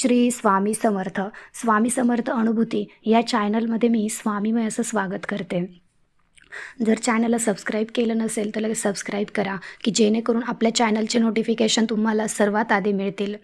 श्री स्वामी समर्थ स्वामी समर्थ अनुभूती या चॅनलमध्ये मी स्वामीमय असं स्वागत करते. जर चॅनलला सबस्क्राईब केलं नसेल तर लगेच सबस्क्राईब करा की जेणेकरून आपल्या चॅनलचे नोटिफिकेशन तुम्हाला सर्वात आधी मिळतील.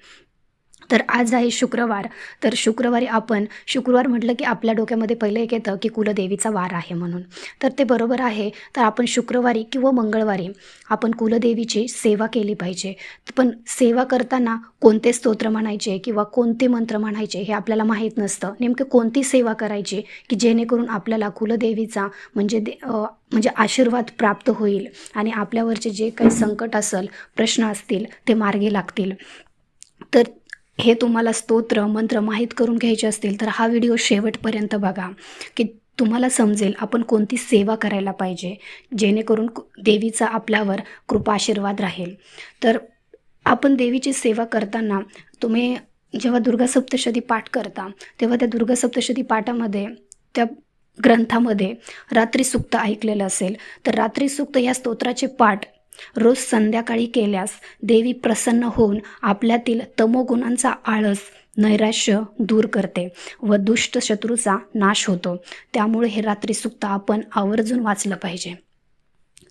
तर आज आहे शुक्रवार. तर शुक्रवारी आपण शुक्रवार म्हटलं की आपल्या डोक्यामध्ये पहिलं एक येतं की कुलदेवीचा वार आहे म्हणून. तर ते बरोबर आहे. तर आपण शुक्रवारी किंवा मंगळवारी आपण कुलदेवीची सेवा केली पाहिजे. पण सेवा करताना कोणते स्तोत्र म्हणायचे किंवा कोणते मंत्र म्हणायचे हे आपल्याला माहीत नसतं. नेमकं कोणती सेवा करायची की जेणेकरून आपल्याला कुलदेवीचा म्हणजे दे म्हणजे आशीर्वाद प्राप्त होईल आणि आपल्यावरचे जे काही संकट असेल प्रश्न असतील ते मार्गी लागतील. तर हे तुम्हाला स्तोत्र मंत्र माहीत करून घ्यायचे असतील तर हा व्हिडिओ शेवटपर्यंत बघा. की तुम्हाला समजेल आपण कोणती सेवा करायला पाहिजे जेणेकरून कु- देवीचा आपल्यावर कृपा आशीर्वाद राहील. तर आपण देवीची सेवा करताना तुम्ही जेव्हा दुर्गा सप्तशती पाठ करता तेव्हा त्या दुर्गा सप्तशती पाठामध्ये त्या ग्रंथामध्ये रात्री सुक्त ऐकलेलं असेल तर रात्री सुक्त या स्तोत्राचे पाठ रोज संध्याकाळी केल्यास देवी प्रसन्न होऊन आपल्यातील तमोगुणांचा आळस नैराश्य दूर करते व दुष्ट शत्रूचा नाश होतो. त्यामुळे हे रात्री सुक्त आपण आवर्जून वाचलं पाहिजे.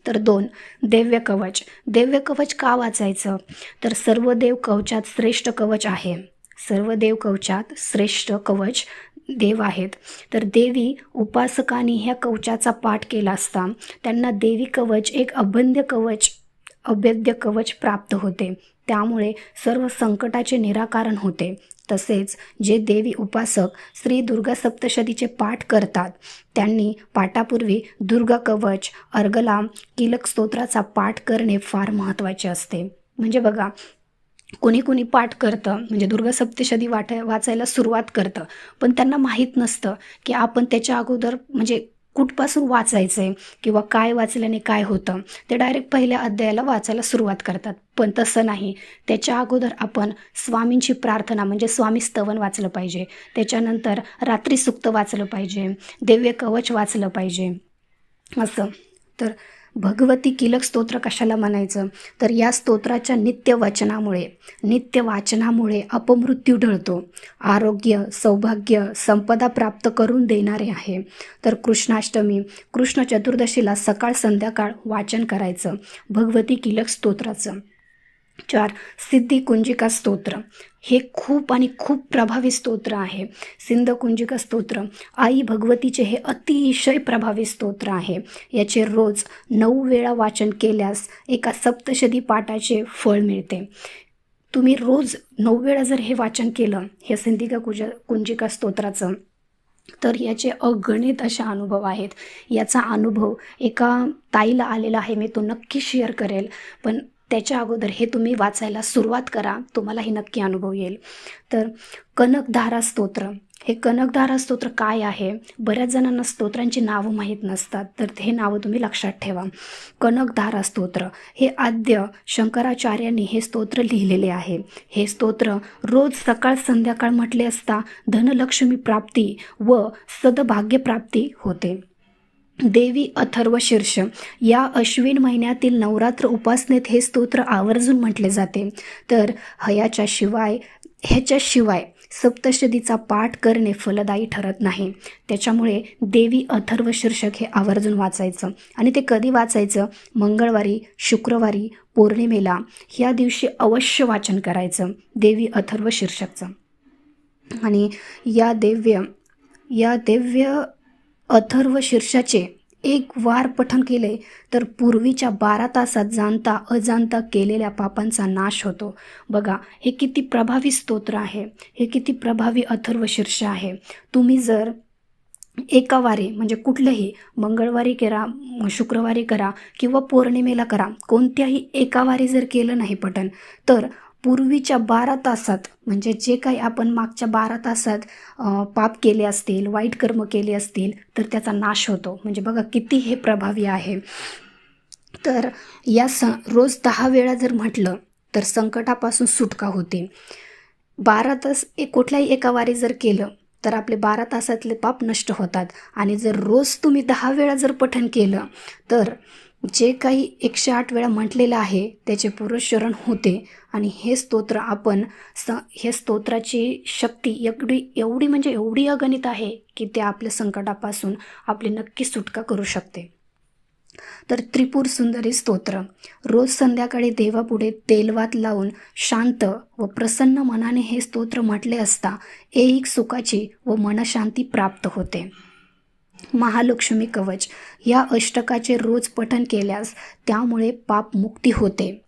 तर दोन देव्य कवच. देव्य कवच का वाचायचं? तर सर्व देव कवचात श्रेष्ठ कवच आहे. सर्व देव कवचात श्रेष्ठ कवच देव आहेत. तर देवी उपासकांनी ह्या कवचाचा पाठ केला असता त्यांना देवी कवच एक अभंद्य कवच अभेद्य कवच प्राप्त होते. त्यामुळे सर्व संकटाचे निराकरण होते. तसेच जे देवी उपासक श्री दुर्गा सप्तशतीचे पाठ करतात त्यांनी पाठापूर्वी दुर्गा कवच अर्गलाम किलक स्तोत्राचा पाठ करणे फार महत्त्वाचे असते. म्हणजे बघा कोणी कोणी पाठ करतं म्हणजे दुर्गा सप्तशती वाटाय वाचायला सुरुवात करतं. पण त्यांना माहीत नसतं की आपण त्याच्या अगोदर म्हणजे कुठपासून वाचायचं आहे किंवा काय वाचल्याने काय होतं. ते डायरेक्ट पहिल्या अध्यायाला वाचायला सुरुवात करतात. पण तसं नाही. त्याच्या अगोदर आपण स्वामींची प्रार्थना म्हणजे स्वामी स्तवन वाचलं पाहिजे. त्याच्यानंतर रात्री सुक्त वाचलं पाहिजे. दिव्य कवच वाचलं पाहिजे. असं. तर भगवती किलक स्तोत्र कशाला म्हणायचं? तर या स्तोत्राच्या नित्य वचनामुळे नित्य वाचनामुळे अपमृत्यू ढळतो. आरोग्य सौभाग्य संपदा प्राप्त करून देणारे आहे. तर कृष्णाष्टमी कृष्ण चतुर्दशीला सकाळ संध्याकाळ वाचन करायचं. भगवती किलक स्तोत्राचं. चार सिद्धी कुंजिका स्तोत्र. हे खूप आणि खूप प्रभावी स्तोत्र आहे. सिंध कुंजिका स्तोत्र आई भगवतीचे हे अतिशय प्रभावी स्तोत्र आहे. याचे रोज नऊ वेळा वाचन केल्यास एका सप्तशदी पाठाचे फळ मिळते. तुम्ही रोज नऊ वेळा जर हे वाचन केलं हे सिंधिका कुज कुंजिका स्तोत्राचं तर याचे अगणित असे अनुभव आहेत. याचा अनुभव एका ताईला आलेला आहे मी तो नक्की शेअर करेल. पण त्याच्या अगोदर हे तुम्ही वाचायला सुरुवात करा तुम्हाला हे नक्की अनुभव येईल. तर कनकधारा स्तोत्र. हे कनकधारा स्तोत्र काय आहे? बऱ्याच जणांना स्तोत्रांची नावं माहीत नसतात तर हे नावं तुम्ही लक्षात ठेवा. कनकधारा स्तोत्र. हे आद्य शंकराचार्यांनी हे स्तोत्र लिहिलेले आहे. हे स्तोत्र रोज सकाळ संध्याकाळ म्हटले असता धनलक्ष्मी प्राप्ती व सदभाग्यप्राप्ती होते. देवी अथर्व शीर्ष. या अश्विन महिन्यातील नवरात्र उपासनेत हे स्तोत्र आवर्जून म्हटले जाते. तर हयाच्या शिवाय ह्याच्याशिवाय सप्तशदीचा पाठ करणे फलदायी ठरत नाही. त्याच्यामुळे देवी अथर्व शीर्षक हे आवर्जून वाचायचं. आणि ते कधी वाचायचं? मंगळवारी शुक्रवारी पौर्णिमेला. ह्या दिवशी अवश्य वाचन करायचं. देवी अथर्व शीर्षकचं. आणि या देव्य या देव्य अथर्व शीर्षाचे एक वार पठण केले तर पूर्वीच्या बारा तासात जाणता अजाणता केलेल्या पापांचा नाश होतो. बघा हे किती प्रभावी स्तोत्र आहे. हे किती प्रभावी अथर्व शीर्ष आहे. तुम्ही जर एका वारी म्हणजे कुठलंही मंगळवारी करा शुक्रवारी करा किंवा पौर्णिमेला करा कोणत्याही एका वारी जर केलं नाही पठण तर पूर्वीच्या बारा तासात म्हणजे जे काही आपण मागच्या बारा तासात पाप केले असतील वाईट कर्म केले असतील तर त्याचा नाश होतो. म्हणजे बघा किती हे प्रभावी आहे. तर या स रोज दहा वेळा जर म्हटलं तर संकटापासून सुटका होते. बारा तास एक कुठल्याही एका वारी जर केलं तर आपले बारा तासातले पाप नष्ट होतात. आणि जर रोज तुम्ही दहा वेळा जर पठण केलं तर जे काही एकशे आठ वेळा म्हटलेलं आहे त्याचे पुरुषरण होते. आणि हे स्तोत्र आपण स हे स्तोत्राची शक्ती एवढी एवढी म्हणजे एवढी अगणित आहे की ते आपल्या संकटापासून आपली नक्की सुटका करू शकते. तर त्रिपुर सुंदरी स्तोत्र. रोज संध्याकाळी देवापुढे तेलवात लावून शांत व प्रसन्न मनाने हे स्तोत्र म्हटले असता एक सुखाची व मनशांती प्राप्त होते. महालक्ष्मी कवच. या अष्टकाचे रोज पठन केल्यास त्यामुळे पाप मुक्ती होते.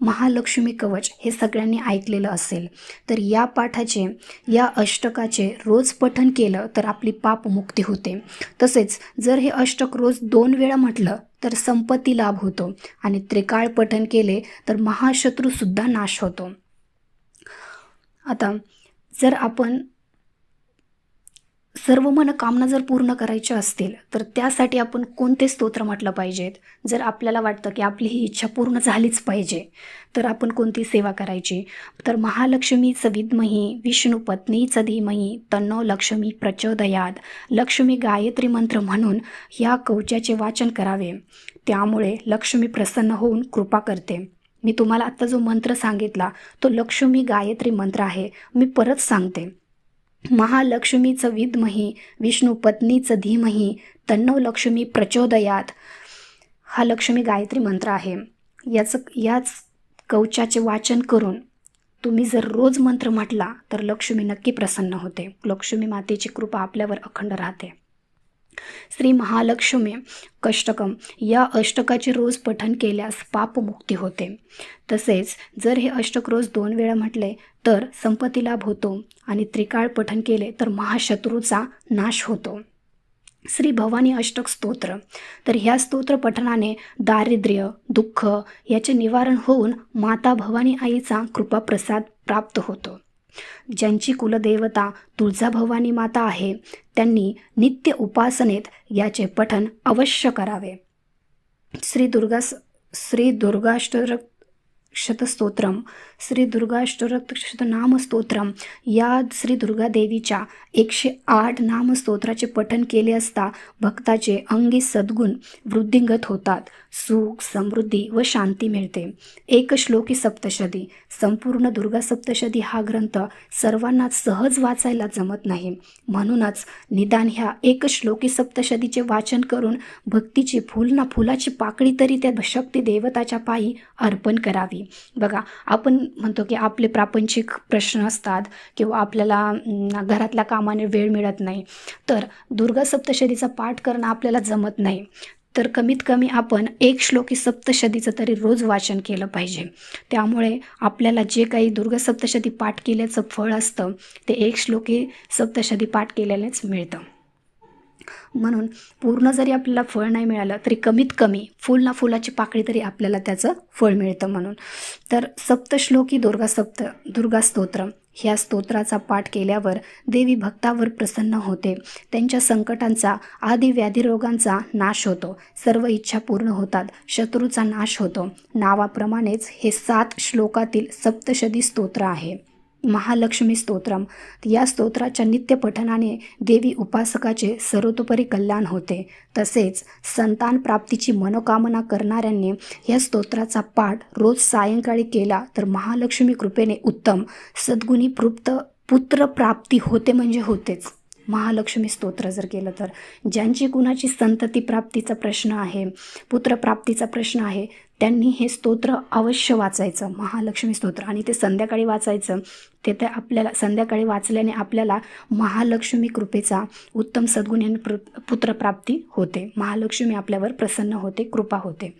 महालक्ष्मी कवच हे सगळ्यांनी ऐकलेलं असेल. तर या पाठाचे या अष्टकाचे रोज पठन केलं तर आपली पापमुक्ती होते. तसेच जर हे अष्टक रोज दोन वेळा म्हटलं तर संपत्ती लाभ होतो आणि त्रिकाळ पठन केले तर महाशत्रूसुद्धा नाश होतो. आता जर आपण सर्व मनोकामना जर पूर्ण करायच्या असतील तर त्यासाठी आपण कोणते स्तोत्र म्हटलं पाहिजेत? जर आपल्याला वाटतं की आपली ही इच्छा पूर्ण झालीच पाहिजे तर आपण कोणती सेवा करायची? तर महालक्ष्मीचं विद्मही विष्णू पत्नीचं धीमही तन्नो लक्ष्मी प्रचोदयात लक्ष्मी गायत्री मंत्र म्हणून ह्या कवचाचे वाचन करावे. त्यामुळे लक्ष्मी प्रसन्न होऊन कृपा करते. मी तुम्हाला आत्ता जो मंत्र सांगितला तो लक्ष्मी गायत्री मंत्र आहे मी परत सांगते. महालक्ष्मीचं विद्मही विष्णू पत्नीचं धीमही तन्नो लक्ष्मी प्रचोदयात. हा लक्ष्मी गायत्री मंत्र आहे. याचं याच कवचाचे वाचन करून तुम्ही जर रोज मंत्र म्हटला तर लक्ष्मी नक्की प्रसन्न होते. लक्ष्मी मातेची कृपा आपल्यावर अखंड राहते. श्री महालक्ष्मी कष्टकम. या अष्टकाचे रोज पठन केल्यास पापमुक्ती होते. तसेच जर हे अष्टक रोज दोन वेळा म्हटले तर संपत्ती लाभ होतो आणि त्रिकाळ पठन केले तर महाशत्रूचा नाश होतो. श्री भवानी अष्टक स्तोत्र. तर ह्या स्तोत्र पठनाने दारिद्र्य दुःख याचे निवारण होऊन माता भवानी आईचा कृपाप्रसाद प्राप्त होतो. ज्यांची कुलदेवता तुळजाभवानी माता आहे त्यांनी नित्य उपासनेत याचे पठन अवश्य करावे. श्री दुर्गा श्री दुर्गाष्टर शतस्तोत्रम श्री दुर्गाष्टरक्षत नामस्तोत्रम या श्री दुर्गादेवीच्या एकशे आठ नामस्तोत्राचे पठन केले असता भक्ताचे अंगी सद्गुण वृद्धिंगत होतात. सुख समृद्धी व शांती मिळते. एक श्लोकी सप्तशती. संपूर्ण दुर्गा सप्तशती हा ग्रंथ सर्वांना सहज वाचायला जमत नाही. म्हणूनच निदान ह्या एक श्लोकी सप्तशतीचे वाचन करून भक्तीची फुल ना फुलाची पाकळी तरी त्या शक्ती देवताच्या पायी अर्पण करावी. बघा आपण म्हणतो की आपले प्रापंचिक प्रश्न असतात किंवा आपल्याला घरातल्या कामाने वेळ मिळत नाही. तर दुर्गा सप्तशतीचा पाठ करणं आपल्याला जमत नाही. तर कमीत कमी आपण एक श्लोकी सप्तशतीचं तरी रोज वाचन केलं पाहिजे. त्यामुळे आपल्याला जे काही दुर्गा सप्तशती पाठ केल्याचं फळ असतं ते एक श्लोकी सप्तशती पाठ केलेलेच मिळतं. म्हणून पूर्ण जरी आपल्याला फळ नाही मिळालं तरी कमीत कमी फुल ना फुलाची पाकळी तरी आपल्याला त्याचं फळ मिळतं म्हणून. तर सप्तश्लोकी दुर्गा सप्त दुर्गा स्तोत्र ह्या स्तोत्राचा पाठ केल्यावर देवी भक्तावर प्रसन्न होते. त्यांच्या संकटांचा आदी व्याधिरोगांचा नाश होतो. सर्व इच्छा पूर्ण होतात शत्रूचा नाश होतो. नावाप्रमाणेच हे सात श्लोकातील सप्तशदी स्तोत्र आहे. महालक्ष्मी स्तोत्रम. या स्तोत्राच्या नित्यपठनाने देवी उपासकाचे सर्वतोपरी कल्याण होते. तसेच संतान प्राप्तीची मनोकामना करणाऱ्यांनी या स्तोत्राचा पाठ रोज सायंकाळी केला तर महालक्ष्मी कृपेने उत्तम सद्गुणी पुत्र पुत्रप्राप्ती होते म्हणजे होतेच. महालक्ष्मी स्तोत्र जर केलं तर. ज्यांची कुणाची संतती प्राप्तीचा प्रश्न आहे पुत्रप्राप्तीचा प्रश्न आहे त्यांनी हे स्तोत्र अवश्य वाचायचं. महालक्ष्मी स्तोत्र. आणि ते संध्याकाळी वाचायचं. ते ते आपल्याला संध्याकाळी वाचल्याने आपल्याला महालक्ष्मी कृपेचा उत्तम सद्गुण प्र पुत्रप्राप्ती होते. महालक्ष्मी आपल्यावर प्रसन्न होते कृपा होते.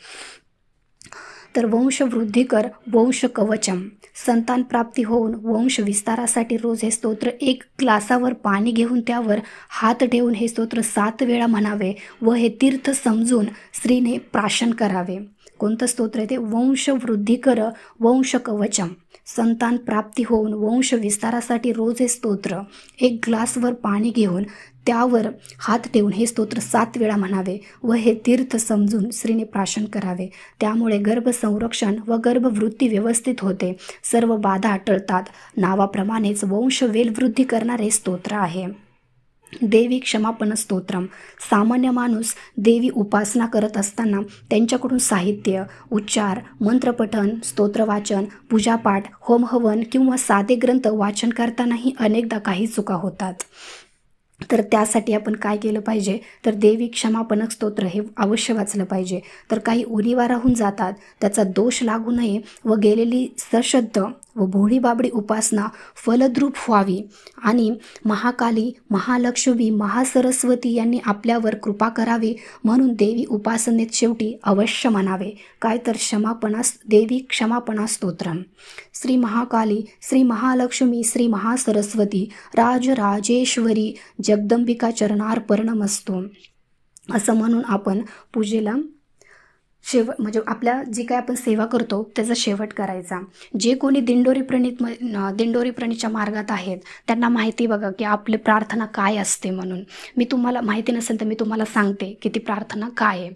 तर वंशवृद्धी वंश कवचम. संतान प्राप्ती होऊन वंश विस्तारासाठी रोज हे स्तोत्र एक ग्लासावर पाणी घेऊन त्यावर हात ठेवून हे स्तोत्र सात वेळा म्हणावे व हे तीर्थ समजून स्त्रीने प्राशन करावे. कोणतं स्तोत्र आहे ते? वंशवृद्धी कर वंश कवचम. संतान प्राप्ती होऊन वंश विस्तारासाठी रोज हे स्तोत्र एक ग्लासवर पाणी घेऊन त्यावर हात ठेवून हे स्तोत्र सात वेळा म्हणावे व हे तीर्थ समजून स्त्रीने प्राशन करावे. त्यामुळे गर्भसंरक्षण व गर्भवृत्ती व्यवस्थित होते. सर्व बाधा टळतात. नावाप्रमाणेच वंश वेलवृद्धी करणारे स्तोत्र आहे. देवी क्षमापण स्तोत्रम. सामान्य माणूस देवी उपासना करत असताना त्यांच्याकडून साहित्य उच्चार मंत्रपठन स्तोत्रवाचन पूजापाठ होमहवन किंवा साधे ग्रंथ वाचन करतानाही अनेकदा काही चुका होतात. तर त्यासाठी आपण काय केलं पाहिजे? तर देवी क्षमापणक स्तोत्र हे अवश्य वाचलं पाहिजे. तर काही उणिवा राहून जातात त्याचा दोष लागू नये व गेलेली सशब्द व भोळी बाबडी उपासना फलद्रूप व्हावी. आणि महाकाली महालक्ष्मी महासरस्वती यांनी आपल्यावर कृपा करावी म्हणून देवी उपासनेत शेवटी अवश्य म्हणावे. काय तर क्षमापणास देवी क्षमापणा स्तोत्रम. श्री महाकाली श्री महालक्ष्मी श्री महासरस्वती राजराजेश्वरी जगदंबिका चरणार्पणम असतो असं म्हणून आपण पूजेला शेव म्हणजे आपल्या जी काय आपण सेवा करतो त्याचा शेवट करायचा. जे कोणी दिंडोरी प्रणित दिंडोरी प्रणीतच्या मार्गात आहेत त्यांना माहिती बघा की आपली प्रार्थना काय असते म्हणून. मी तुम्हाला माहिती नसेल तर मी तुम्हाला सांगते की ती प्रार्थना काय आहे.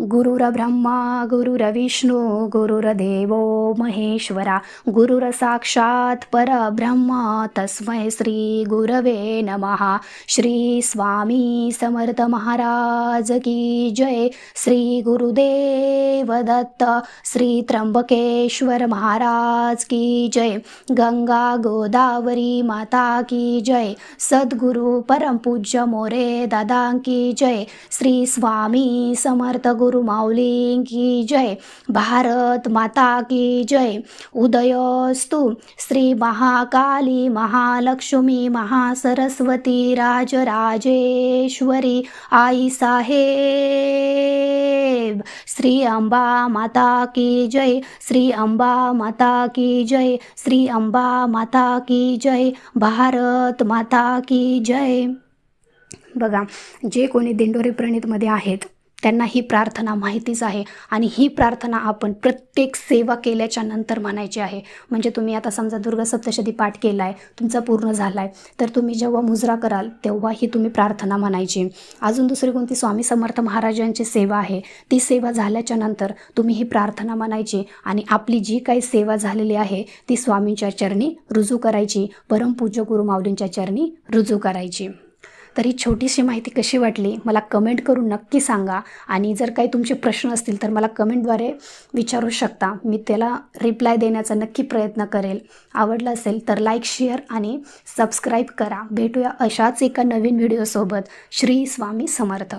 गुरुर्ब्रह्मा गुरुर्विष्णू गुरुरदेवो महेश्वरा गुरुर साक्षात परब्रह्म तस्मै श्री गुरवे नमः। श्री स्वामी समर्थ महाराज की जय। श्री गुरुदेव दत्त श्री त्र्यंबकेश्वर महाराज की जय। गंगा गोदावरी माता की जय। सद्गुरु परमपूज्य मोरे दादा की जय। श्री स्वामी समर्थ गुरु माऊलींकी जय. भारत माता की जय. उदयस्तु श्री महाकाली महालक्ष्मी महासरस्वती राजराजेश्वरी आई साहेब. श्री अंबा माता की जय. श्री अंबा माता की जय. श्री अंबा माता की जय. भारत माता की जय. बघा जे कोणी दिंडोरी प्रणितमध्ये आहेत त्यांना ही प्रार्थना माहितीच आहे. आणि ही प्रार्थना आपण प्रत्येक सेवा केल्याच्यानंतर म्हणायची आहे. म्हणजे तुम्ही आता समजा दुर्गा सप्तशती पाठ केला आहे तुमचा पूर्ण झाला आहे तर तुम्ही जेव्हा मुजरा कराल तेव्हा ही तुम्ही प्रार्थना म्हणायची. अजून दुसरी कोणती? स्वामी समर्थ महाराजांची सेवा आहे. ती सेवा झाल्याच्यानंतर तुम्ही ही प्रार्थना म्हणायची आणि आपली जी काही सेवा झालेली आहे ती स्वामींच्या चरणी रुजू करायची. परमपूज्य गुरु माऊलींच्या चरणी रुजू करायची. तर ही छोटीशी माहिती कशी वाटली मला कमेंट करून नक्की सांगा. आणि जर काही तुमचे प्रश्न असतील तर मला कमेंटद्वारे विचारू शकता. मी त्याला रिप्लाय देण्याचा नक्की प्रयत्न करेल. आवडलं असेल तर लाईक शेअर आणि सबस्क्राईब करा. भेटूया अशाच एका नवीन व्हिडिओसोबत श्री स्वामी समर्थ.